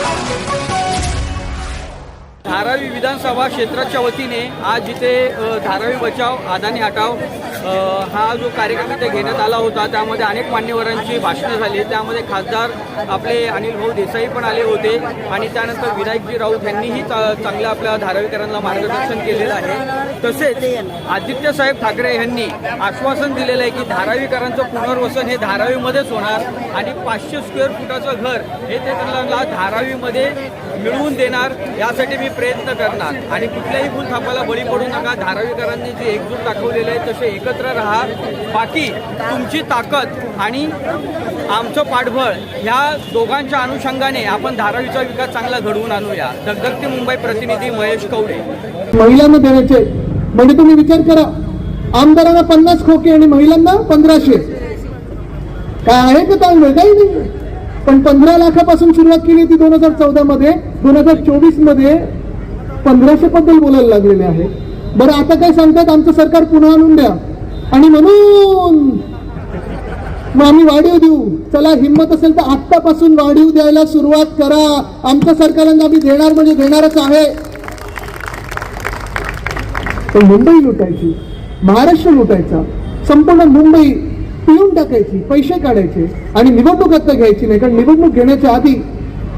Thank you. Dharavi विधानसभा क्षेत्राच्या वतीने आज इथे धारावी बचाव अदानी हटाव हा जो कार्यक्रम इथे घेण्यात आला होता त्यामध्ये अनेक मान्यवरांची भाषणं झाली. त्यामध्ये खासदार आपले अनिल भाऊ देसाई पण आले होते आणि त्यानंतर विनायकजी राऊत यांनीही चा- चांगलं आपल्या धारावीकरांना मार्गदर्शन केलेलं आहे. तसेच आदित्य साहेब ठाकरे यांनी आश्वासन दिलेलं आहे की धारावीकरांचं पुनर्वसन हे धारावीमध्येच होणार आणि पाचशे स्क्वेअर फुटाचं घर हे ते त्यांना धारावीमध्ये मिळवून देणार. यासाठी मी प्रयत्न करणार. आणि कुठल्याही फुल बळी पडू नका. धारावीकरांनी जे एकजूट दाखवलेले आहे तसे एकत्र राहा. बाकी तुमची ताकद आणि आमचं पाठबळ ह्या दोघांच्या अनुषंगाने आपण धारावीचा विकास चांगला घडवून आणूया. धगधगते मुंबई प्रतिनिधी महेश कवडे. महिलांना देण्याचे म्हणजे तुम्ही विचार करा. आमदारांना पन्नास खोके आणि महिलांना पंधराशे काय आहे का चांगलं काही नाही. पण पंधरा लाखापासून सुरुवात केली ती दोन हजार चौदा मध्ये दोन हजार चोवीसमध्ये पंधराशे बद्दल बोलायला लागलेले आहे बरं आता काय सांगतात? आमचं सरकार पुन्हा आणून द्या. आणि म्हणून मग आम्ही वाढीव देऊ. चला हिंमत असेल तर आत्तापासून वाढीव द्यायला सुरुवात करा. आमच्या सरकारला आम्ही देणार म्हणजे देणारच आहे. पण मुंबई लुटायची महाराष्ट्र लुटायचा संपूर्ण मुंबई पिऊन टाकायची पैसे काढायचे आणि निवडणूक आता घ्यायची नाही. कारण निवडणूक घेण्याच्या आधी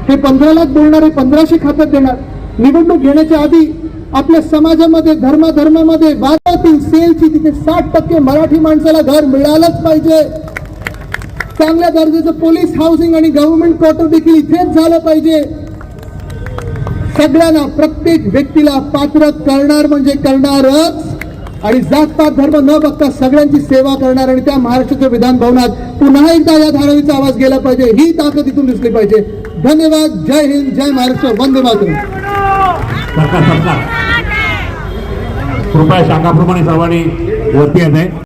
हे पंधरा लाख बोलणारे पंधराशे खात्यात देणार. निवडणूक घेण्याच्या आधी आपल्या समाजामध्ये धर्माधर्मामध्ये बाजारातील सेलची तिथे साठ टक्के मराठी माणसाला घर मिळालंच पाहिजे. चांगल्या दर्जाचं पोलीस हाऊसिंग आणि गव्हर्नमेंट क्वार्टर देखील इथेच झालं पाहिजे. सगळ्यांना प्रत्येक व्यक्तीला पात्र करणार म्हणजे करणारच. आणि जातपात धर्म न बघता सगळ्यांची सेवा करणार आणि त्या महाराष्ट्राच्या विधान भवनात पुन्हा एकदा या धारावीचा आवाज गेला पाहिजे. ही ताकद इथून दिसली पाहिजे. धन्यवाद. जय हिंद. जय महाराष्ट्र. वंदे मातरम. सरकार सरकार. कृपया सांगाप्रमाणे सर्वांनी वरती येत आहे.